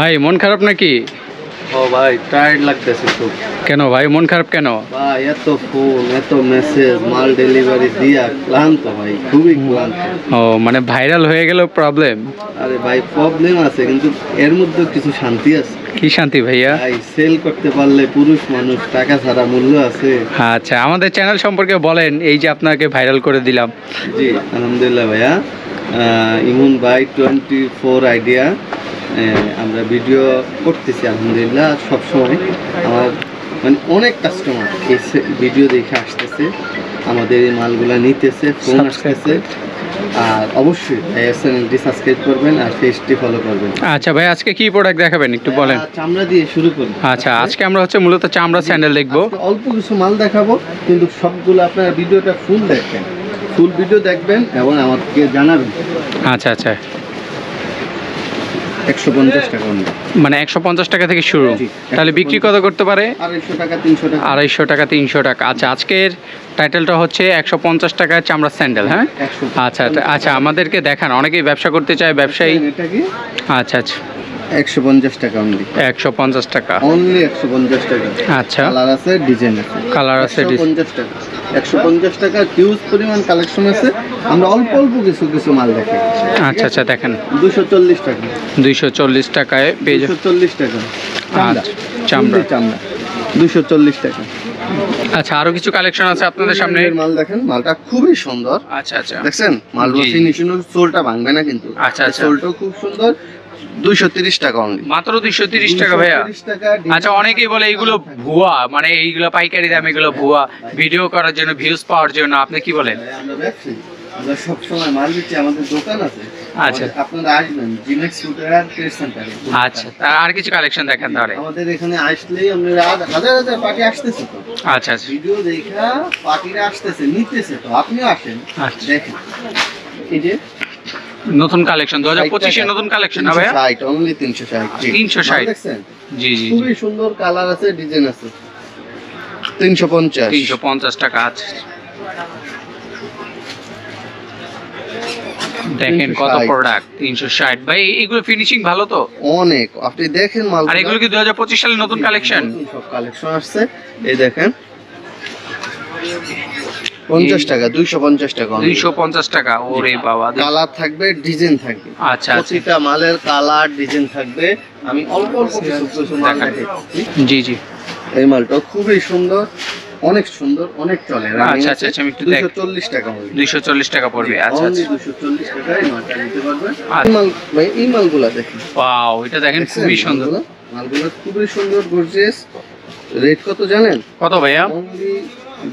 ভাই মন খারাপ নাকি? ও ভাই টায়ার্ড লাগতেছে খুব। কেন ভাই মন খারাপ কেন? ভাই এত ফোন এত মেসেজ মাল ডেলিভারি দিয়া ক্লান্ত ভাই খুবই ক্লান্ত। ও মানে ভাইরাল হয়ে গেল প্রবলেম আরে ভাই প্রবলেম আছে কিন্তু এর মধ্যে কিছু শান্তি আছে। কি শান্তি ভাইয়া? ভাই সেল করতে পারলে পুরুষ মানুষ টাকা ছাড়া মূল্য আছে। আচ্ছা আমাদের চ্যানেল সম্পর্কে বলেন এই যে আপনাকে ভাইরাল করে দিলাম। জি আলহামদুলিল্লাহ ভাইয়া। ইমন ভাই টোয়েন্টি ফোর আইডিয়া আমরা ভিডিও করতেছি আলহামদুলিল্লাহ সবসময়। আমার মানে অনেক কাস্টমার এই ভিডিও দেখে আসতেছে আমাদের এই মালগুলা নিতেছে ফোন আসতেছে। আর অবশ্যই চ্যানেলটি সাবস্ক্রাইব করবেন আর পেজটি ফলো করবেন। আচ্ছা ভাই আজকে কি প্রোডাক্ট দেখাবেন একটু বলেন। চামড়া দিয়ে শুরু করুন আচ্ছা আজকে আমরা হচ্ছে মূলত চামড়া স্যান্ডেল দেখব। অল্প কিছু মাল দেখাবো কিন্তু সবগুলো আপনারা ভিডিওটা ফুল দেখবেন। ফুল ভিডিও দেখবেন এবং আমাকে জানাবেন। আচ্ছা আচ্ছা। একশো পঞ্চাশ টাকা মানে একশো পঞ্চাশ টাকা থেকে শুরু। তাহলে বিক্রি কত করতে পারে? আড়াইশো টাকা তিনশো টাকা। আড়াইশো টাকা তিনশো টাকা। আচ্ছা আজকের টাইটেলটা হচ্ছে একশো পঞ্চাশ টাকায় চামড়া স্যান্ডেল হ্যাঁ? আচ্ছা আচ্ছা, আচ্ছা আমাদেরকে দেখান। অনেকেই ব্যবসা করতে চায় ব্যবসায়ী। আচ্ছা আচ্ছা। একশো পঞ্চাশ টাকা অনলি একশো পঞ্চাশ টাকা। অনলি একশো পঞ্চাশ টাকা। আচ্ছা। কালার আছে ডিজাইন আছে। কালার আছে পঞ্চাশ টাকা। একশো পঞ্চাশ টাকা হিউজ পরিমাণ কালেকশন আছে। আমরা অল্প অল্প কিছু কিছু মাল দেখি। আচ্ছা আচ্ছা দেখেন। দুশো চল্লিশ টাকা। দুইশো চল্লিশ টাকায় পেয়ে দুশো চল্লিশ টাকা। আচ্ছা, চামড়া। চামড়া। দুশো চল্লিশ টাকা। আচ্ছা আরও কিছু কালেকশন আছে আপনাদের সামনে? মাল দেখেন মালটা খুবই সুন্দর। আচ্ছা আচ্ছা। দেখছেন? মাল জি। ফিনিশিং সোলটা ভাঙবে না কিন্তু। আচ্ছা, আচ্ছা। সোলটাও খুব সুন্দর। দুইশো তিরিশ টাকা অনলি মাত্র দুইশো তিরিশ টাকা ভাইয়া। আচ্ছা অনেকেই বলে এইগুলো ভুয়া মানে এইগুলো পাইকারি দাম এগুলো ভুয়া ভিডিও করার জন্য ভিউজ পাওয়ার জন্য আপনি কি বলেন? আমরা সবসময় মাল দিচ্ছি আমাদের দোকান আছে। আচ্ছা। আপনারা আসবেন জিমেক্স ফুটার আর ট্রেড সেন্টারে আচ্ছা তা আর কিছু কালেকশন দেখেন তাহলে? আমাদের এখানে আসলেই আপনারা হাজার হাজার পার্টি আসতেছে তো। আচ্ছা আচ্ছা। ভিডিও দেখা পার্টিরা আসতেছে নিতেছে তো আপনিও আসেন। আচ্ছা। দেখেন। এই যে নতুন কালেকশন দু হাজার পঁচিশে নতুন কালেকশন না ভাইয়া? অনলি তিনশো ষাট 360 দেখছেন? জি জি খুবই সুন্দর কালার আছে ডিজাইন আছে। তিনশো পঞ্চাশ। তিনশো পঞ্চাশ টাকা আছে। দেখেন কত প্রোডাক্ট তিনশো ষাট। ভাই এগুলো ফিনিশিং ভালো তো? অনেক। আপনি দেখেন মাল আর এগুলো কি দু হাজার পঁচিশ সালে নতুন কালেকশন সব কালেকশন আসছে। এই দেখেন। পঞ্চাশ টাকা দুইশো পঞ্চাশ টাকা দুইশো পঞ্চাশ টাকা ওরে বাবা কালার থাকবে ডিজাইন থাকবে। আচ্ছা আচ্ছা। প্রতিটা মালের কালার ডিজাইন থাকবে। আমি অল্প অল্প কিছু মাল জি জি। এই মালটা খুবই সুন্দর অনেক সুন্দর অনেক চলে। আচ্ছা, আচ্ছা, আচ্ছা, আমি একটু দেখ- দুশো চল্লিশ টাকা মূল্য দুইশো চল্লিশ টাকা পড়বে আচ্ছা আচ্ছা। দুশো চল্লিশ টাকা এই মালটা নিতে পারবেন আচ্ছা। এই মাল ভাই এই মালগুলা দেখেন। ওয়াও এটা দেখেন খুবই সুন্দর। মালগুলো? খুবই সুন্দর গর্জিয়াস রেট কত জানেন? কত ভাইয়া?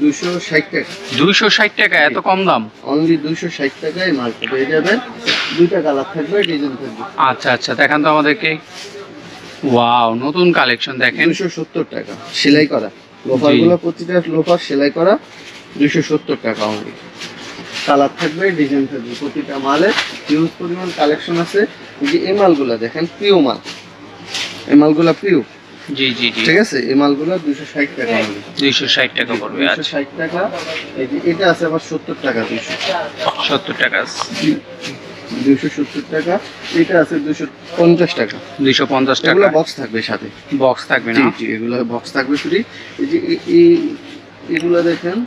দুশো ষাট টাকা। দুইশো ষাট টাকা এত কম দাম? অনলি দুশো ষাট টাকায় মালটা পেয়ে যাবেন দুইটা কালার থাকবে ডিজাইন থাকবে। আচ্ছা আচ্ছা দেখান তো আমাদেরকে। ওয়াও নতুন কালেকশন দেখেন। দুশো সত্তর টাকা সেলাই করা। লোফারগুলো প্রতিটা লোফার সেলাই করা দুশো সত্তর টাকা অনলি কালার থাকবে ডিজাইন থাকবে প্রতিটা মালে। হিউজ পরিমাণ কালেকশন আছে। এই যে এই মালগুলা দেখেন প্রিয় মাল। এই মালগুলা প্রিয় জি জি জি। ঠিক আছে? এই মালগুলো দুশো ষাট টাকা অনলি দুইশো ষাট টাকা পড়বে আচ্ছা। ষাট টাকা। এই যে এটা আছে আবার সত্তর টাকা দুশো সত্তর টাকা দুশো সত্তর টাকা। এটা আছে দুশো পঞ্চাশ টাকা। দুইশো পঞ্চাশ এগুলো টাকা বক্স থাকবে সাথে। বক্স থাকবে না? জি এগুলো বক্স থাকবে ফ্রি এই যে এই এগুলো দেখেন।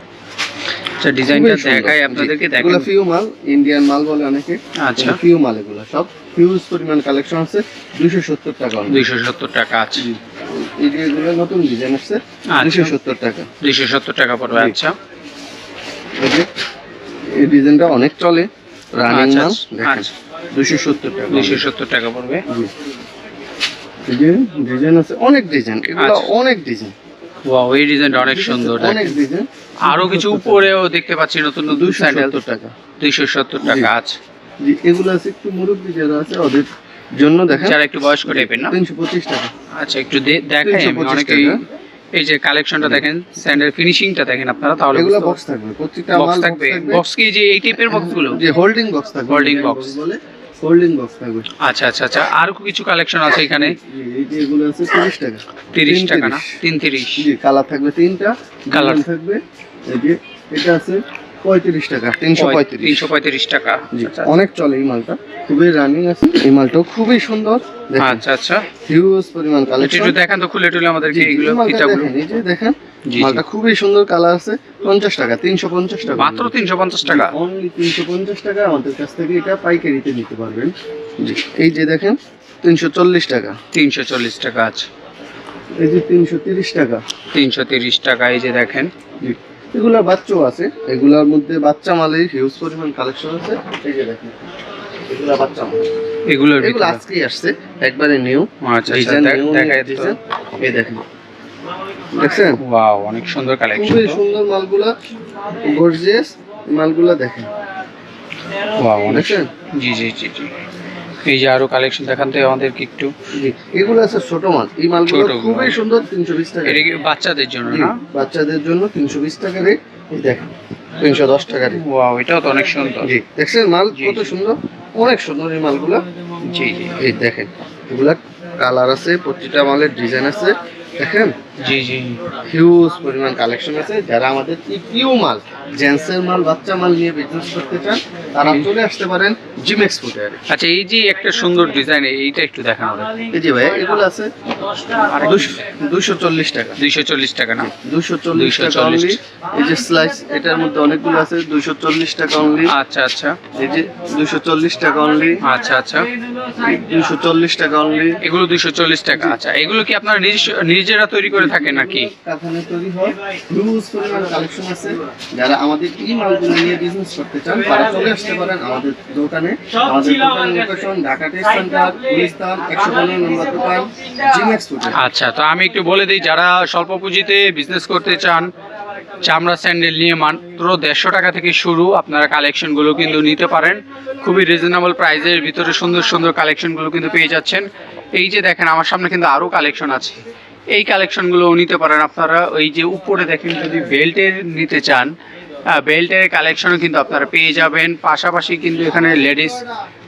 আচ্ছা ডিজাইনটা দেখাই আপনাদেরকে জি, দেখেন। এগুলো ফিউ মাল ইন্ডিয়ান মাল বলে অনেকে। আচ্ছা। ফিউ মাল এগুলো সব হিউজ পরিমাণ কালেকশন আছে। দুশো সত্তর টাকা only। দুইশো সত্তর টাকা আছে। এই যে এগুলো নতুন ডিজাইন আসছে আচ্ছা। দুশো সত্তর টাকা। দুইশো সত্তর টাকা পড়বে। আচ্ছা। এই ডিজাইনটা অনেক চলে রানিং আচ্ছা, মাল আচ্ছা, দেখেন আচ্ছা। দুশো সত্তর টাকা। দুইশো সত্তর টাকা পড়বে। জি। এই যে ডিজাইন আছে অনেক ডিজাইন এগুলো আচ্ছা। অনেক ডিজাইন ওয়াও এই ডিজাইনটা অনেক সুন্দর অনেক ডিজাইন আরও কিছু উপরেও দেখতে পাচ্ছি নতুন নতুন স্যান্ডেল সত্তর টাকা। দুইশো সত্তর টাকা আছে এগুলো আছে একটু মুরব্বী যারা আছে ওদের জন্য দেখেন যারা একটু বয়স্ক টাইপের না? তিনশো পঁচিশ টাকা। আচ্ছা একটু দেখাই আমি। অনেকেই এই যে কালেকশনটা দেখেন স্যান্ডেল ফিনিশিংটা দেখেন আপনারা তাহলে এগুলো বক্স থাকবে প্রত্যেকটা বক্স থাকবে। বক্স কি? যে এই টাইপের বক্সগুলো যে হোল্ডিং বক্স থাকবে Holding box। বলে হোল্ডিং বক্স থাকবে। আচ্ছা আচ্ছা আচ্ছা আর কিছু কালেকশন আছে এখানে? এই যে এগুলো আছে তিরিশ টাকা। তিরিশ তিন টাকা না? তিরিশ। তিন তিরিশ। জি কালার থাকবে তিনটা। ডিজাইন থাকবে। এই যে এটা আছে পঁয়ত্রিশ টাকা তিনশো পঁয়ত্রিশ তিনশো পঁয়ত্রিশ টাকা। আচ্ছা অনেক চলে এই মালটা খুবই রানিং আছে। এই মালটাও খুবই সুন্দর আচ্ছা আচ্ছা। হিউজ পরিমাণ কালেকশন একটু দেখান তো খুলে টুলে আমাদেরকে এইগুলো ফিতাগুলো এই যে দেখেন মালটা খুবই সুন্দর কালার আছে পঞ্চাশ টাকা তিনশো পঞ্চাশ টাকা। মাত্র তিনশো পঞ্চাশ টাকা। অনলি তিনশো পঞ্চাশ টাকা আমাদের কাছ থেকে এটা পাইকারিতে নিতে পারবেন। জি এই যে দেখেন তিনশো চল্লিশ টাকা। তিনশো চল্লিশ টাকা আছে এই যে তিনশো তিরিশ টাকা। তিনশো তিরিশ টাকা এই যে দেখেন। এগুলা বাচ্চাও আছে। এগুলার মধ্যে বাচ্চা মালের হিউজ পরিমাণ কালেকশন আছে। এই যে দেখেন এগুলা বাচ্চা মাল। এগুলোর এগুলো আজকেই আসছে একবারে নিউ আচ্ছা ডিজাইন দেখ- নিউ দেখায় তো। ডিজাইন এই দেখেন। দেখছেন? ওয়াও অনেক সুন্দর কালেকশন খুবই সুন্দর মালগুলা গর্জিয়াস মালগুলা দেখেন। ওয়াও অনেক জি জি জি জি। এই যে আরও কালেকশন দেখান তো আমাদেরকে একটু। এগুলো আছে ছোট মাল। এই মালগুলো খুবই সুন্দর তিনশো বিশ টাকা এটা কি বাচ্চাদের জন্য না? বাচ্চাদের জন্য তিনশো বিশ টাকা রেট। এই দেখেন তিনশো দশ টাকা রেট। ওয়াও এটাও তো অনেক সুন্দর। জি দেখছেন মাল কত সুন্দর? অনেক সুন্দর এই মালগুলো। জি জি। এই দেখেন এগুলা কালার আছে প্রতিটা মালের ডিজাইন আছে। দেখেন? জি জি। হিউজ পরিমাণ কালেকশন আছে। যারা আমাদের মাল জেন্টসের মাল বাচ্চা মাল নিয়ে বিজনেস করতে চান তারা চলে আসতে পারেন জিমেক্স ফুটারে আচ্ছা এই যে একটা সুন্দর ডিজাইন এইটা একটু দেখান এই যে ভাই এগুলো আছে দুশো চল্লিশ টাকা। দুইশো চল্লিশ টাকা না? দুশো চল্লিশ টাকা অনলি এই যে স্লাইস এটার মধ্যে অনেকগুলো আছে দুশো চল্লিশ টাকা অনলি আচ্ছা আচ্ছা। এই যে দুশো চল্লিশ টাকা অনলি আচ্ছা আচ্ছা। দুশো চল্লিশ টাকা অনলি এগুলো দুইশো চল্লিশ টাকা। আচ্ছা এগুলো কি আপনারা নিজস্ব- নিজেরা তৈরি করে থাকেন নাকি? কারখানায় তৈরি হয়। হিউজ পরিমাণ কালেকশন আছে। যারা আমাদের এই মালগুলো নিয়ে বিজনেস করতে চান তারা চলে আসতে পারেন আমাদের দোকানে। আমাদের দোকান location Dhaka test centre Gulistan একশো পনেরো নম্বর দোকান জিমেক্স আচ্ছা তো আমি একটু বলে দিই যারা স্বল্প পুঁজিতে বিজনেস করতে চান চামড়া স্যান্ডেল নিয়ে মাত্র দেড়শো টাকা থেকে শুরু আপনারা কালেকশনগুলো কিন্তু নিতে পারেন। খুবই রিজনেবল প্রাইসের ভিতরে সুন্দর সুন্দর কালেকশনগুলো কিন্তু পেয়ে যাচ্ছেন। এই যে দেখেন আমার সামনে কিন্তু আরও কালেকশন আছে। এই কালেকশনগুলো নিতে পারেন। আপনারা ওই যে উপরে দেখেন, যদি বেল্টের নিতে চান বেল্টের কালেকশনও কিন্তু আপনারা পেয়ে যাবেন। পাশাপাশি কিন্তু এখানে লেডিস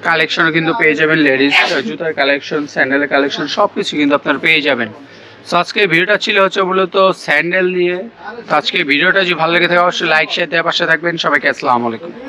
কালেকশনও কিন্তু পেয়ে যাবেন। লেডিস জুতার কালেকশন স্যান্ডেলের কালেকশন সব কিছু কিন্তু আপনারা পেয়ে যাবেন। তো আজকে ভিডিওটা ছিল হচ্ছে মূলত স্যান্ডেল নিয়ে। তো আজকে ভিডিওটা যদি ভালো লেগে থাকে, অবশ্যই লাইক শেয়ার দেওয়ার পাশে থাকবেন। সবাইকে আসসালামু আলাইকুম।